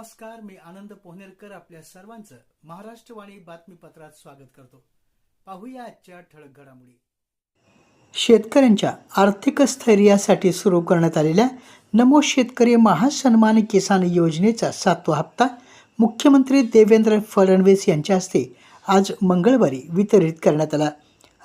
नमस्कार मी आनंद पोहनेरकर आपल्या सर्वांचं महाराष्ट्रवाणी बातमीपत्रात स्वागत करतो. पाहूया आजच्या ठळक घडामोडी. शेतकऱ्यांच्या आर्थिक स्थैर्यासाठी सुरू करण्यात आलेल्या नमो शेतकरी महासन्मान किसान योजनेचा सातवा हप्ता मुख्यमंत्री देवेंद्र फडणवीस यांच्या हस्ते आज मंगळवारी वितरित करण्यात आला.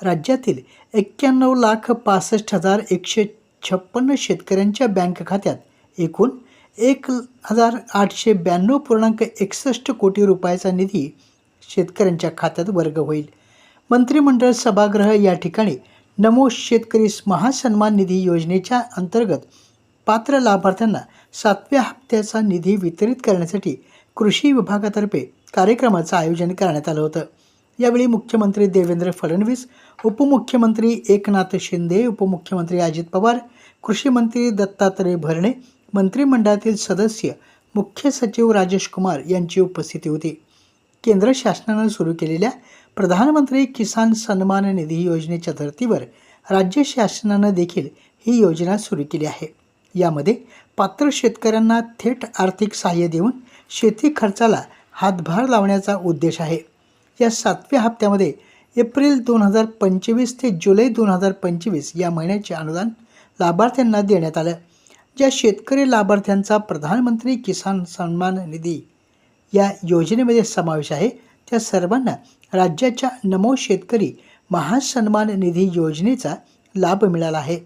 राज्यातील एक्क्याण्णव लाख पासष्ट हजार एकशे छप्पन्न शेतकऱ्यांच्या बँक खात्यात एकूण एक हजार आठशे ब्याण्णव पूर्णांक एकसष्ट कोटी रुपयाचा निधी शेतकऱ्यांच्या खात्यात वर्ग होईल. मंत्रिमंडळ सभागृह या ठिकाणी नमो शेतकरी महासन्मान निधी योजनेच्या अंतर्गत पात्र लाभार्थ्यांना सातव्या हप्त्याचा निधी वितरित करण्यासाठी कृषी विभागातर्फे कार्यक्रमाचं आयोजन करण्यात आलं होतं. यावेळी मुख्यमंत्री देवेंद्र फडणवीस उपमुख्यमंत्री एकनाथ शिंदे उपमुख्यमंत्री अजित पवार कृषी मंत्री दत्तात्रय भरणे मंत्रिमंडळातील सदस्य मुख्य सचिव राजेश कुमार यांची उपस्थिती होती. केंद्र शासनानं सुरू केलेल्या प्रधानमंत्री किसान सन्मान निधी योजनेच्या धर्तीवर राज्य शासनानं देखील ही योजना सुरू केली आहे. यामध्ये पात्र शेतकऱ्यांना थेट आर्थिक सहाय्य देऊन शेती खर्चाला हातभार लावण्याचा उद्देश आहे. या सातव्या हप्त्यामध्ये एप्रिल दोन हजार पंचवीस ते जुलै दोन हजार पंचवीस या महिन्याचे अनुदान लाभार्थ्यांना देण्यात आलं. ज्या शेतकरी लाभार्थ्यांचा प्रधानमंत्री किसान सन्मान निधी या योजनेमध्ये समावेश आहे त्या सर्वांना राज्याच्या नमो शेतकरी महासन्मान निधी योजनेचा लाभ मिळाला आहे.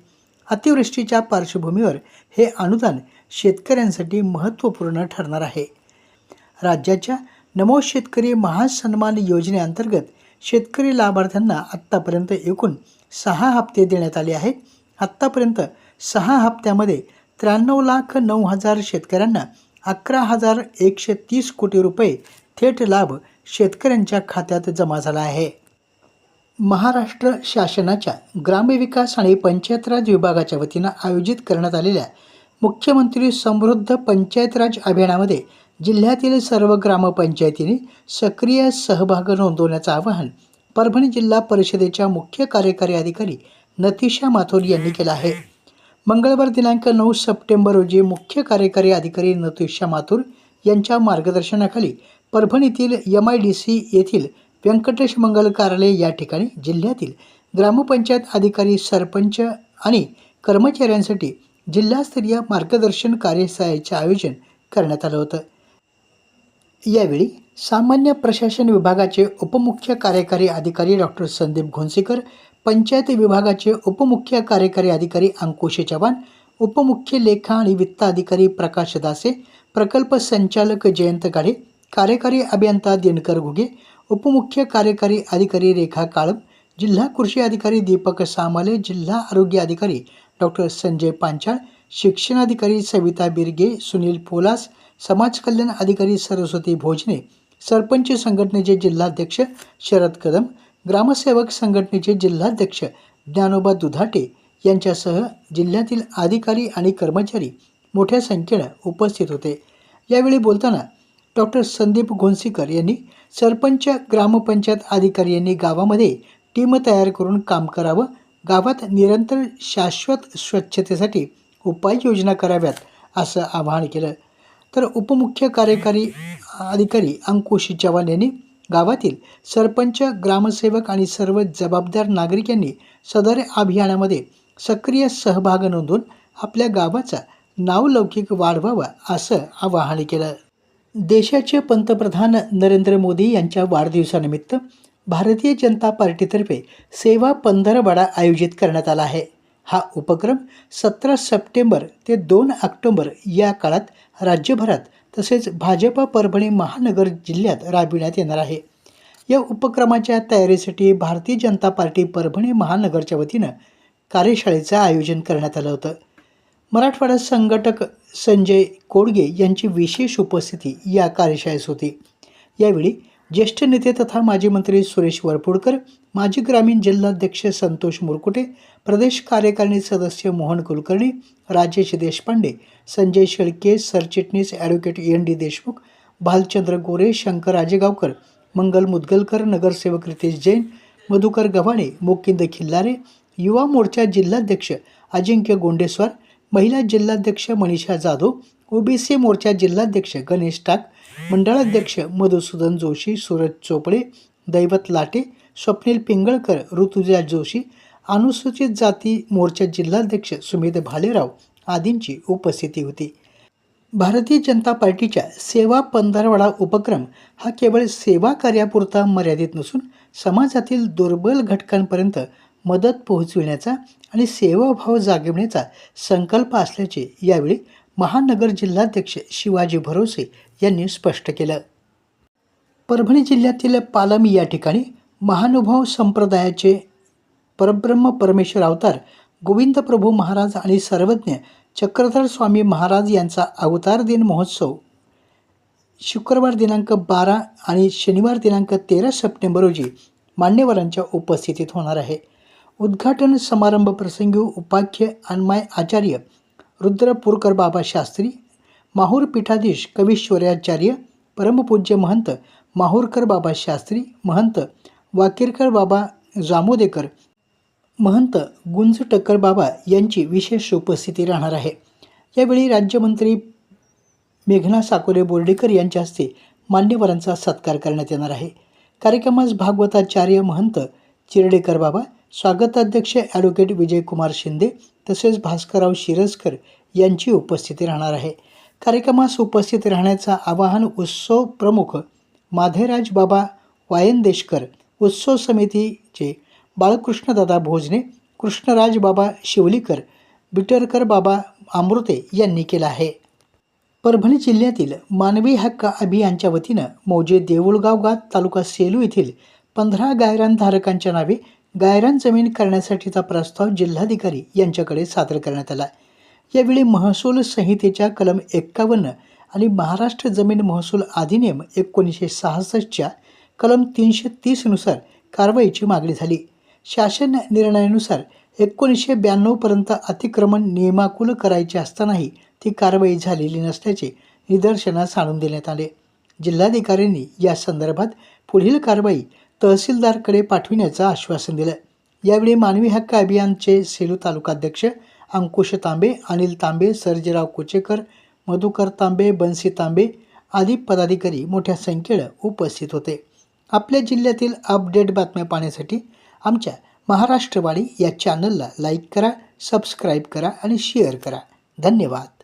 अतिवृष्टीच्या पार्श्वभूमीवर हे अनुदान शेतकऱ्यांसाठी महत्त्वपूर्ण ठरणार आहे. राज्याच्या नमो शेतकरी महासन्मान योजनेअंतर्गत शेतकरी लाभार्थ्यांना आत्तापर्यंत एकूण सहा हप्ते देण्यात आले आहेत. आत्तापर्यंत सहा हप्त्यामध्ये त्र्याण्णव लाख नऊ हजार शेतकऱ्यांना अकरा हजार एकशे तीस कोटी रुपये थेट लाभ शेतकऱ्यांच्या खात्यात जमा झाला आहे. महाराष्ट्र शासनाच्या ग्रामविकास आणि पंचायत राज विभागाच्या वतीनं आयोजित करण्यात आलेल्या मुख्यमंत्री समृद्ध पंचायत राज अभियानामध्ये जिल्ह्यातील सर्व ग्रामपंचायतींनी सक्रिय सहभाग नोंदवण्याचं आवाहन परभणी जिल्हा परिषदेच्या मुख्य कार्यकारी अधिकारी नतिशा माथोर यांनी केलं आहे. मंगळवार दिनांक नऊ सप्टेंबर रोजी मुख्य कार्यकारी अधिकारी नतुषा माथुर यांच्या मार्गदर्शनाखाली परभणीतील एम आय डी सी येथील व्यंकटेश मंगल कार्यालय या ठिकाणी जिल्ह्यातील ग्रामपंचायत अधिकारी सरपंच आणि कर्मचाऱ्यांसाठी जिल्हास्तरीय मार्गदर्शन कार्यशाळेचे आयोजन करण्यात आलं होतं. यावेळी सामान्य प्रशासन विभागाचे उपमुख्य कार्यकारी अधिकारी डॉक्टर संदीप घोंसेकर पंचायती विभागाचे उपमुख्य कार्यकारी अधिकारी अंकुश चव्हाण उपमुख्य लेखा आणि वित्त अधिकारी प्रकाश दासे प्रकल्प संचालक जयंत गाडे कार्यकारी अभियंता दिनकर घुगे उपमुख्य कार्यकारी अधिकारी रेखा काळब जिल्हा कृषी अधिकारी दीपक सामाले जिल्हा आरोग्य अधिकारी डॉक्टर संजय पांचाळ शिक्षणाधिकारी सविता बिरगे सुनील पोलास समाज कल्याण अधिकारी सरस्वती भोजने सरपंच संघटनेचे जिल्हाध्यक्ष शरद कदम ग्रामसेवक संघटनेचे जिल्हाध्यक्ष ज्ञानोबा दुधाटे यांच्यासह जिल्ह्यातील अधिकारी आणि कर्मचारी मोठ्या संख्येनं उपस्थित होते. यावेळी बोलताना डॉक्टर संदीप घोंसीकर यांनी सरपंच ग्रामपंचायत अधिकारी यांनी गावामध्ये टीम तयार करून काम करावं गावात निरंतर शाश्वत स्वच्छतेसाठी उपाययोजना कराव्यात असं आवाहन केलं. तर उपमुख्य कार्यकारी अधिकारी अंकुश चव्हाण यांनी गावातील सरपंच ग्रामसेवक आणि सर्व जबाबदार नागरिक यांनी सदर अभियानामध्ये सक्रिय सहभाग नोंदवून आपल्या गावाचा नावलौकिक वाढवावा असं आवाहन केलं. देशाचे पंतप्रधान नरेंद्र मोदी यांच्या वाढदिवसानिमित्त भारतीय जनता पार्टीतर्फे सेवा पंधरवडा आयोजित करण्यात आला आहे. हा उपक्रम सतरा सप्टेंबर ते दोन ऑक्टोंबर या काळात राज्यभरात तसेच भाजप परभणी महानगर जिल्ह्यात राबविण्यात येणार आहे. या उपक्रमाच्या तयारीसाठी भारतीय जनता पार्टी परभणी महानगरच्या वतीनं कार्यशाळेचं आयोजन करण्यात आलं होतं. मराठवाडा संघटक संजय कोडगे यांची विशेष उपस्थिती या कार्यशाळेस होती. यावेळी ज्येष्ठ नेते तथा माजी मंत्री सुरेश वरपुडकर माजी ग्रामीण जिल्हाध्यक्ष संतोष मुरकुटे प्रदेश कार्यकारिणी सदस्य मोहन कुलकर्णी राजेश देशपांडे संजय शेळके सरचिटणीस advocate N D Deshmukh Bhalchandra Gore Shankar Rajegaonkar Mangal Mudgalkar नगरसेवक रितेश जैन मधुकर गव्हाणे मुकिंद खिल्लारे युवा मोर्चा जिल्हाध्यक्ष अजिंक्य गोंडेस्वार महिला जिल्हाध्यक्ष मनीषा जाधव ओबीसी मोर्चा जिल्हाध्यक्ष गणेश टाक मंडळाध्यक्ष मधुसूदन जोशी सूरज चोपडे दैवत लाटे स्वप्नील पिंगळकर ऋतुजा जोशी अनुसूचित जाती मोर्चा जिल्हाध्यक्ष सुमित भालेराव आदींची उपस्थिती होती. भारतीय जनता पार्टीच्या सेवा पंधरवडा उपक्रम हा केवळ सेवा कार्यापुरता मर्यादित नसून समाजातील दुर्बल घटकांपर्यंत मदत पोहोचविण्याचा आणि सेवाभाव जागविण्याचा संकल्प असल्याचे यावेळी महानगर जिल्हाध्यक्ष शिवाजी भरोसे यांनी स्पष्ट केलं. परभणी जिल्ह्यातील पालम या ठिकाणी महानुभाव संप्रदायाचे परब्रह्म परमेश्वर अवतार गोविंद प्रभू महाराज आणि सर्वज्ञ चक्रधर स्वामी महाराज यांचा अवतार दिन महोत्सव शुक्रवार दिनांक बारा आणि शनिवार दिनांक तेरा सप्टेंबर रोजी मान्यवरांच्या उपस्थितीत होणार आहे. उद्घाटन समारंभ प्रसंगी उपाख्य अन्माय आचार्य रुद्रपूरकर बाबा शास्त्री माहूर पीठाधीश कवीश्वराचार्य परमपूज्य महंत माहूरकर बाबा शास्त्री महंत वाकीरकर बाबा जामोदेकर महंत गुंज टक्कर बाबा यांची विशेष उपस्थिती राहणार आहे. यावेळी राज्यमंत्री मेघना साकोरे बोर्डेकर यांच्या हस्ते मान्यवरांचा सत्कार करण्यात येणार आहे. कार्यक्रमास भागवताचार्य महंत चिरडेकर बाबा स्वागताध्यक्ष ॲडव्होकेट विजयकुमार शिंदे तसेच भास्करराव शिरसकर यांची उपस्थिती राहणार आहे. कार्यक्रमास उपस्थित राहण्याचं आवाहन उत्सव प्रमुख माधेराज बाबा वायंदेशकर उत्सव समितीचे बाळकृष्णदादा भोजने कृष्णराज बाबा शिवलीकर बिटरकर बाबा अमृते यांनी केलं आहे. परभणी जिल्ह्यातील मानवी हक्क अभियानच्या वतीनं मौजे देऊळगाव गात तालुका सेलू येथील पंधरा गायरानधारकांच्या नावे गायरान जमीन करण्यासाठीचा प्रस्ताव जिल्हाधिकारी यांच्याकडे सादर करण्यात आला. यावेळी महसूल संहितेच्या कलम एक्कावन्न आणि महाराष्ट्र जमीन महसूल अधिनियम एकोणीसशे सहासष्टच्या कलम तीनशे तीसनुसार कारवाईची मागणी झाली. शासन निर्णयानुसार एकोणीसशे ब्याण्णवपर्यंत अतिक्रमण नियमाकुल करायचे असतानाही ती कारवाई झालेली नसल्याचे निदर्शनास आणून देण्यात आले. जिल्हाधिकाऱ्यांनी या संदर्भात पुढील कारवाई तहसीलदारकडे पाठविण्याचं आश्वासन दिलं यावेळी मानवी हक्क अभियानचे सेलू तालुकाध्यक्ष अंकुश तांबे अनिल तांबे सर्जेराव कोचेकर मधुकर तांबे बन्सी तांबे आदी पदाधिकारी मोठ्या संख्येनं उपस्थित होते. आपल्या जिल्ह्यातील अपडेट बातम्या पाहण्यासाठी आमच्या महाराष्ट्रवाणी या चॅनलला लाईक करा सबस्क्राईब करा आणि शेअर करा. धन्यवाद.